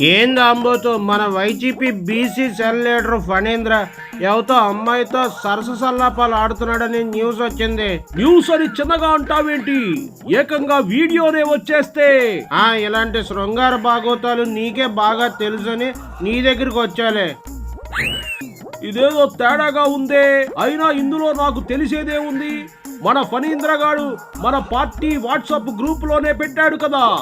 ఏంది అంబోతో మన YCP BC cell leader Phanindra ఎవతో అమ్మాయితో సరస సల్లాపాలు ఆడుతున్నాడని న్యూస్ వచ్చింది. న్యూస్ అని చిన్నగా అంటావేంటి? ఏకంగా వీడియోనే వచ్చేస్తే. ఆ ఇలాంటి శృంగార భాగవతాలు నీకే బాగా తెలుసని నీ దగ్గరికి వచ్చాలే. ఇదేదో తేడాగా ఉందే. అయినా ఇందులో నాకు తెలిసేదే ఉంది. మన ఫణీంద్ర గాడు మన పార్టీ వాట్సాప్ గ్రూప్లోనే పెట్టాడు కదా.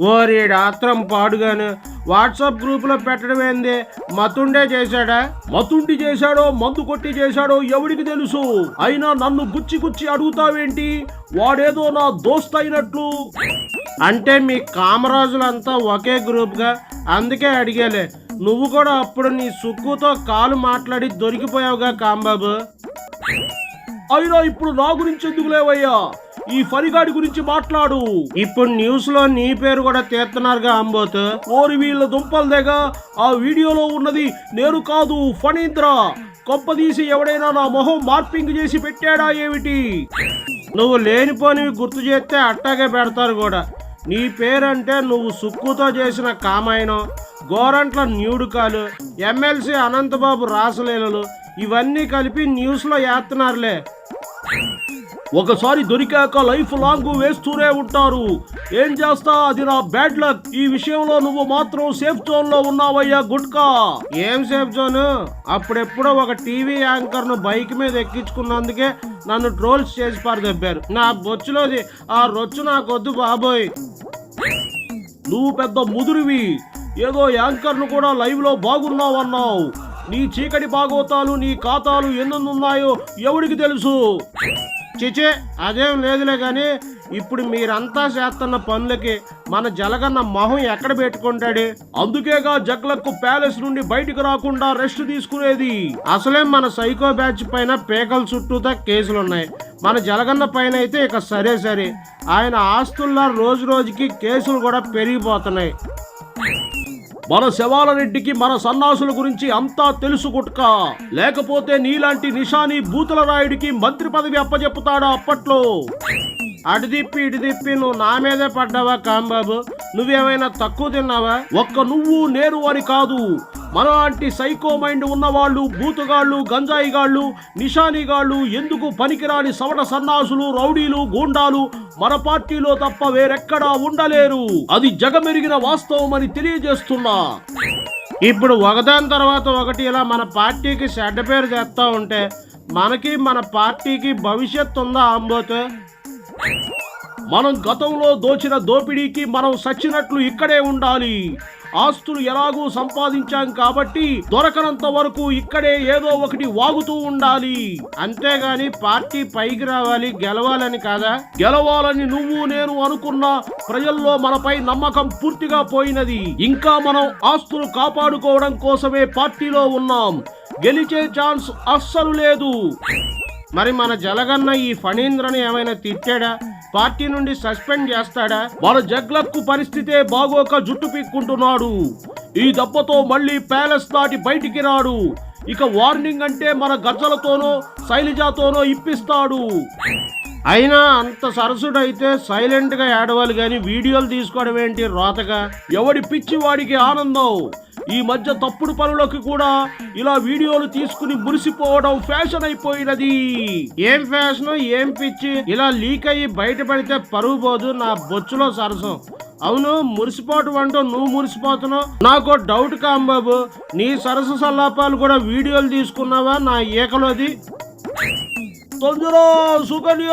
ఓరి ఆత్రం పాడుగాను. వాట్సాప్ గ్రూప్లో పెట్టడం ఏంది? మతుండే చేశాడా? మతుండి చేశాడో మందు కొట్టి చేశాడో ఎవడికి తెలుసు? అయినా నన్ను గుచ్చి గుచ్చి అడుగుతావేంటి? వాడేదో నా దోస్త్ అయినట్లు అంటే మీ కామరాజులంతా ఒకే గ్రూప్గా అందుకే అడిగేలే. నువ్వు కూడా అప్పుడు నీ సుక్కుతో కాలు మాట్లాడి దొరికిపోయావుగా కాంబాబు. అయినా ఇప్పుడు నా గురించి ఎందుకు లేవయ్యా? ఈ ఫరిగాడి గురించి మాట్లాడు. ఇప్పుడు న్యూస్లో నీ పేరు కూడా తీస్తున్నారుగా అంబోత్. ఓరి వీళ్ళ దుంపల దగ్గ ఆ వీడియోలో ఉన్నది నేను కాదు ఫణీంద్ర. కొంపదీసి ఎవడైనా నా మొహం మార్పింగ్ చేసి పెట్టాడా ఏమిటి? నువ్వు లేనిపోనివి గుర్తు చేస్తే అట్టాగే పెడతారు కూడా. నీ పేరంటే నువ్వు సుక్కుతో చేసిన కామాయనం గోరంట్ల న్యూడుకాలు ఎమ్మెల్సీ అనంతబాబు రాసలీలలు ఇవన్నీ కలిపి న్యూస్లో వేస్తున్నారులే ఒకసారి దొరికాక లైఫ్ లాంగ్ వేస్తూనే ఉంటారు. ఏం చేస్తా? అది నా బ్యాడ్ లక్. ఈ విషయంలో నువ్వు మాత్రం సేఫ్ జోన్లో ఉన్నావయ్యా గుడ్కా ఏం సేఫ్ జోను అప్పుడెప్పుడో ఒక టీవీ యాంకర్ను బైక్ మీద ఎక్కించుకున్నందుకే నన్ను ట్రోల్స్ చేసి పారదెబ్బారు నా బొచ్చులోది ఆ రొచ్చు నాకొద్దు బాబోయ్. నువ్వు పెద్ద ముదురువి. ఏదో యాంకర్ను కూడా లైవ్లో బాగున్నావన్నావు. నీ చీకటి భాగవతాలు నీ ఖాతాలు ఎన్నున్నాయో ఎవడికి తెలుసు? చిచే అదేం లేదులే కానీ ఇప్పుడు మీరంతా చేస్తున్న పనులకి మన జలగన్న మొహం ఎక్కడ పెట్టుకుంటాడు? అందుకేగా జగ్లకు ప్యాలెస్ నుండి బయటకు రాకుండా రెస్ట్ తీసుకునేది. అసలే మన సైకో బ్యాచ్ పైన పేకల చుట్టూతా కేసులున్నాయి. మన జలగన్న పైన అయితే ఇక సరే సరే. ఆయన ఆస్తుల్లో రోజు రోజుకి కేసులు కూడా పెరిగిపోతున్నాయి. మన శవాల రెడ్డికి మన సన్నాసుల గురించి అంతా తెలుసు గుట్క. లేకపోతే నీలాంటి నిషాని భూతల రాయుడికి మంత్రి పదవి అప్పజెప్పుతాడా అప్పట్లో? అటు తిప్పి ఇటు తిప్పి నువ్వు నా మీదే పడ్డావా కాంబాబు? నువ్వేమైనా తక్కువ తిన్నావా? ఒక్క నువ్వు నేను అని కాదు. మనలాంటి సైకో మైండ్ ఉన్నవాళ్ళు బూతుగాళ్ళు గంజాయిగాళ్ళు నిషానీగాళ్ళు ఎందుకు పనికిరాని సవట సన్నాసులు రౌడీలు గూండాలు మన పార్టీలో తప్ప వేరెక్కడా ఉండలేరు. అది జగమెరిగిన వాస్తవం అని తెలియజేస్తున్నా. ఇప్పుడు ఒకదాని తర్వాత ఒకటి ఇలా మన పార్టీకి చెడ్డ పేరు తెస్తా ఉంటే మనకి మన పార్టీకి భవిష్యత్తు ఉందా అంబోతే మనం గతంలో దోచిన దోపిడీకి మనం సచ్చినట్లు ఇక్కడే ఉండాలి. ఆస్తులు ఎలాగూ సంపాదించాం కాబట్టి దొరకనంత వరకు ఇక్కడే ఏదో ఒకటి వాగుతూ ఉండాలి. అంతేగాని పార్టీ పైకి రావాలి గెలవాలని కాదా? గెలవాలని నువ్వు నేను అనుకున్న ప్రజల్లో మనపై నమ్మకం పూర్తిగా పోయినది. ఇంకా మనం ఆస్తులు కాపాడుకోవడం కోసమే పార్టీలో ఉన్నాం. గెలిచే ఛాన్స్ అస్సలు లేదు. మరి మన జలగన్న ఈ ఫణీంద్రని ఏమైనా తిట్టాడా? పార్టీ నుండి సస్పెండ్ చేస్తాడా? మన జగ్లక్కు పరిస్థితే బాగోక జుట్టు పీక్కుంటున్నాడు. ఈ దెబ్బతో మళ్ళీ ప్యాలెస్ దాటి బయటికి రాడు. ఇక వార్నింగ్ అంటే మన గజ్జలతోనో శైలజాతోనో ఇప్పిస్తాడు. అయినా అంత సరసుడైతే సైలెంట్గా ఏడవాలి కానీ వీడియోలు తీసుకోవడం ఏంటి రోతగా? ఎవడి పిచ్చి వాడికి ఆనందం? ఈ మధ్య తప్పుడు పనులకు కూడా ఇలా వీడియోలు తీసుకుని మురిసిపోవడం ఫ్యాషన్ అయిపోయినది. ఏం ఫ్యాషన్? ఏం పిచ్చి? ఇలా లీక్ అయ్యి బయటపడితే పరువు పోదు నా బొచ్చులో సరసం. అవును మురిసిపోవటం అంటూ నువ్వు మురిసిపోతున్నావు? నాకు డౌట్ కాంబాబు నీ సరస సల్లాపాలు కూడా వీడియోలు తీసుకున్నావా నా ఈకలోది తొందర సుకన్య!